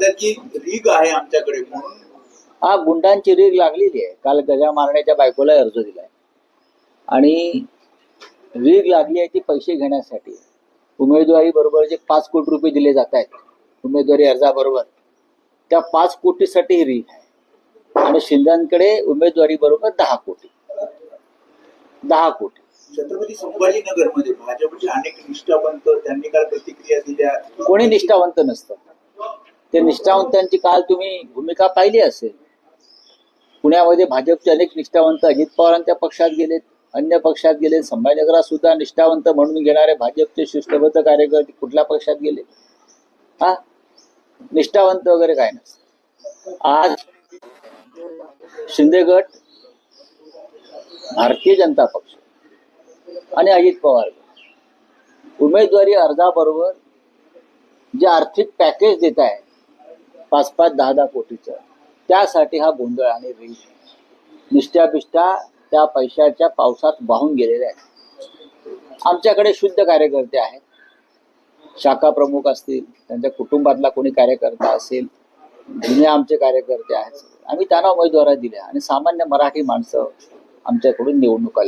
त्याची रीग आहे आमच्याकडे म्हणून. हा गुंडांची रीग लागलेली आहे. काल गजा मारण्याच्या बायकोला अर्ज दिलाय. आणि रीग लागली आहे ती पैसे घेण्यासाठी. उमेदवारी बरोबर जे पाच कोटी रुपये दिले जात आहेत उमेदवारी अर्जाबरोबर त्या पाच कोटीसाठी ही रीग आहे. आणि शिंदेकडे उमेदवारी बरोबर दहा कोटी. दहा कोटी. छत्रपती संभाजीनगरमध्ये भाजपचे अनेक निष्ठावंत त्यांनी काल प्रतिक्रिया दिल्या. कोणी निष्ठावंत नसतं. ते निष्ठावंतांची काल तुम्ही भूमिका पाहिली असेल. पुण्यामध्ये भाजपचे अनेक निष्ठावंत अजित पवारांच्या पक्षात गेलेत अन्य पक्षात गेले संभाजीनगरात सुद्धा निष्ठावंत म्हणून घेणारे भाजपचे शिष्टबद्ध कार्यकर्ते कुठल्या पक्षात गेले? हा? निष्ठावंत वगैरे काय नसतं. आज शिंदे गट भारतीय जनता पक्ष आणि अजित पवार उमेदवारी अर्जाबरोबर जे आर्थिक पॅकेज देत आहे पाच पाच दहा दहा कोटीचं. त्यासाठी हा गोंधळ आणि रील निष्ठ्या बिष्ठा त्या पैशाच्या पावसात वाहून गेलेल्या आहेत. आमच्याकडे शुद्ध कार्यकर्ते आहेत. शाखा प्रमुख असतील त्यांच्या कुटुंबातला कोणी कार्यकर्ता असेल जुने आमचे कार्यकर्ते आहेत. आम्ही त्यांना उमेदवारा दिल्या आणि सामान्य मराठी माणसं आमच्याकडून निवडणुका